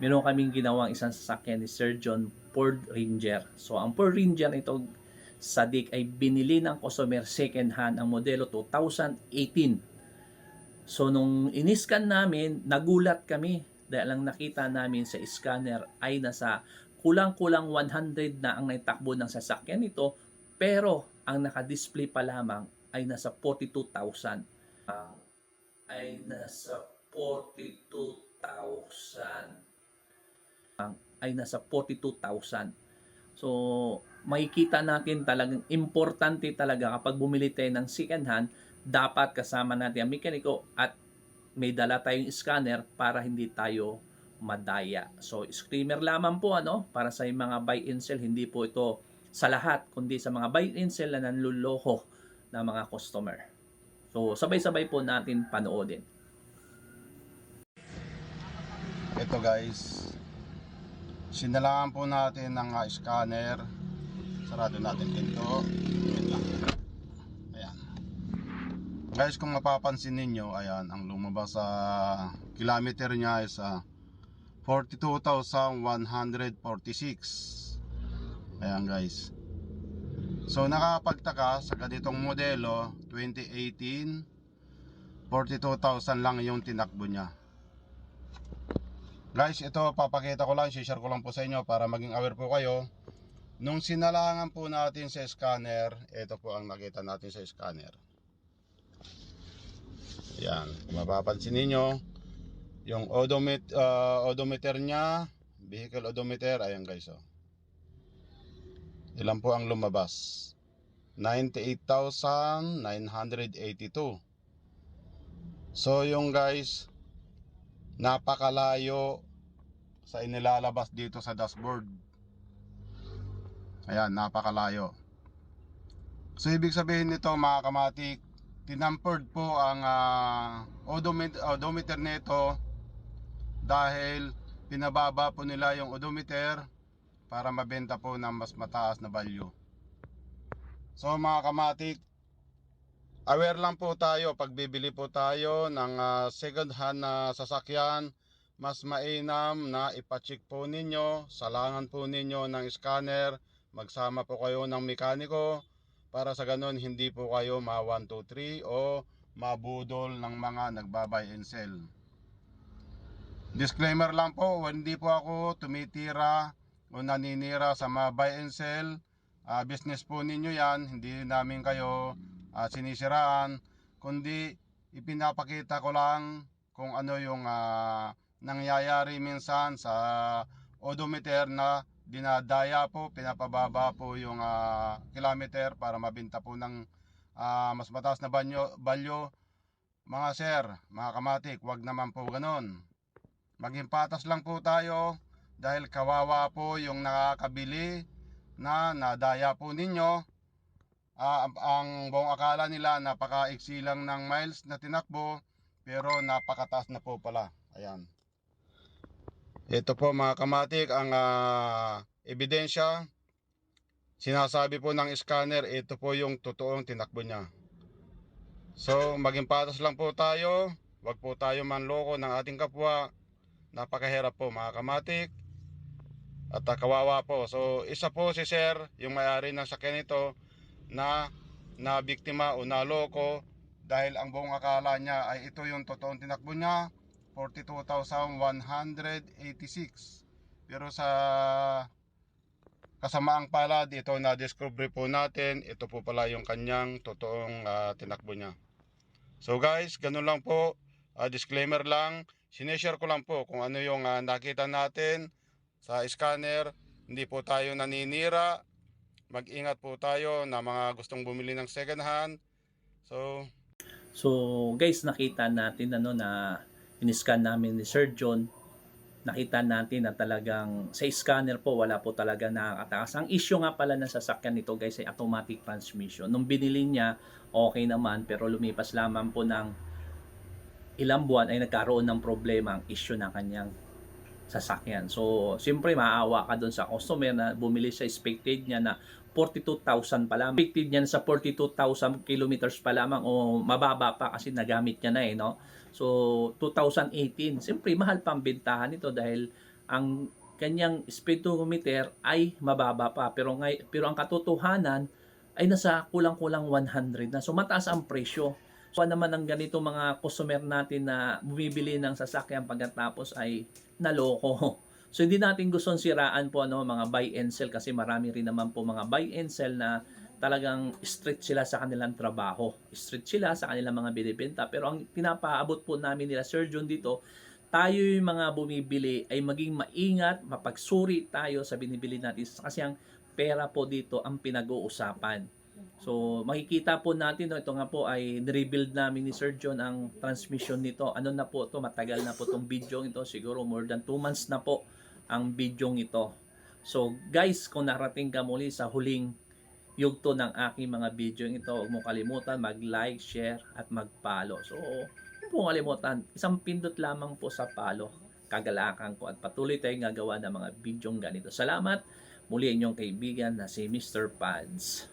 meron kaming ginawang isang sasakyan ni Sir John Ford Ranger. So ang Ford Ranger ito Sadik ay binili ng customer second hand ang modelo 2018. So nung iniskan namin, nagulat kami dahil ang nakita namin sa scanner ay nasa kulang-kulang 100 na ang naitakbo ng sasakyan nito pero ang naka-display pa lamang ay nasa 42,000. Ah, ay nasa 42,000. Ang ay nasa 42,000. So, makikita natin talagang importante talaga kapag bumili tayo ng second hand, dapat kasama natin ang mekaniko at may dala tayong scanner para hindi tayo madaya. So, screamer lamang po ano para sa mga buy and sell, hindi po ito sa lahat, kundi sa mga buy and sell na nanluloko ng mga customer. So, sabay-sabay po natin panoodin. Ito guys, sinalangan po natin ng ah, scanner. Sarado natin pinto. Ayan. Guys, kung mapapansin ninyo, ayan, ang lumabas sa kilometer niya is ah, 42,146. Ayan guys. So nakapagtaka sa ganitong modelo 2018 42,000 lang yung tinakbo niya. Guys, ito papakita ko lang, share ko lang po sa inyo para maging aware po kayo. Nung sinalangan po natin sa scanner, ito po ang nakita natin sa scanner. Yan, mapapansin ninyo, yung odometer, odometer niya, vehicle odometer, ayan guys oh. Ilan po ang lumabas? 98,982. So yung guys, napakalayo sa inilalabas dito sa dashboard. Ayan, napakalayo. So ibig sabihin nito mga kamatik, tinampered po ang ah, odometer, odometer nito dahil pinababa po nila yung odometer para mabenta po ng mas mataas na value. So mga kamatik, aware lang po tayo pag bibili po tayo ng ah, second hand na sasakyan mas mainam na ipacheck po ninyo salangan po ninyo ng scanner magsama po kayo ng mekaniko para sa ganun hindi po kayo ma 1, 2, 3 o mabudol ng mga nagbabay and sell. Disclaimer lang po hindi po ako tumitira o naninira sa mga buy and sell. Ah, business po ninyo yan hindi namin kayo ah, sinisiraan kundi ipinapakita ko lang kung ano yung ah, nangyayari minsan sa odometer na dinadaya po, pinapababa po yung ah, kilometer para mabenta po ng ah, mas mataas na banyo, balyo. Mga sir, mga kamatik, wag naman po ganon. Maging patas lang po tayo dahil kawawa po yung nakakabili na nadaya po ninyo. Ang- ang buong akala nila napakaiksi lang ng miles na tinakbo pero napakataas na po pala. Ayan. Ito po mga kamatik ang ah, ebidensya. Sinasabi po ng scanner, ito po yung totoong tinakbo niya. So, maging patas lang po tayo. Huwag po tayo manloko ng ating kapwa. Napakahirap po mga kamatik. At ah, kawawa po. So, isa po si Sir, yung may-ari ng sakyan nito na na biktima o naloko dahil ang buong akala niya ay ito yung totoong tinakbo niya 42,186 pero sa kasamaang palad ito na discovery po natin. Ito po pala yung kanyang totoong ah, tinakbo niya. So guys ganun lang po. Ah, disclaimer lang. Sineshare ko lang po kung ano yung ah, nakita natin sa scanner. Hindi po tayo naninira. Mag-ingat po tayo na mga gustong bumili ng second hand. So So, guys, nakita natin ano na in-scan namin ni Sir John. Nakita natin na talagang sa scanner po wala po talaga nakakatakas. Ang issue nga pala ng sasakyan nito guys ay automatic transmission. Nung binili niya, okay naman pero lumipas lamang po ng ilang buwan ay nagkaroon ng problema ang issue ng kanyang sasakyan. So, siyempre maawa ka doon sa customer na bumili sa expected niya na 42,000 pa lamang. Expected niya na sa 42,000 kilometers pa lamang o mababa pa kasi nagamit niya na eh, no? So, 2018. Siyempre, mahal pa ang bentahan nito dahil ang kanyang speedometer ay mababa pa. Pero, ngay, pero ang katotohanan ay nasa kulang-kulang 100 na. So mataas ang presyo. So ano naman ang ganito mga customer natin na bumibili ng sasakyan pagkatapos ay naloko. So hindi natin gustong siraan po ano mga buy and sell kasi marami rin naman po mga buy and sell na talagang strict sila sa kanilang trabaho. Strict sila sa kanilang mga binibenta. Pero ang pinapaabot po namin nila Sir John dito, tayo yung mga bumibili ay maging maingat, mapagsuri tayo sa binibili natin kasi ang pera po dito ang pinag-uusapan. So, makikita po natin, no, ito nga po ay rebuild namin ni Sir John ang transmission nito. Ano na po to matagal na po itong video ito, siguro more than 2 months na po ang video ito. So, guys, kung narating ka muli sa huling yugto ng aking mga video ito, huwag mo kalimutan mag-like, share, at mag-follow. So, huwag mo kalimutan, isang pindot lamang po sa follow. Kagalakan ko at patuloy tayong gagawa ng mga video ganito. Salamat! Muli inyong kaibigan na si Mr. Pads.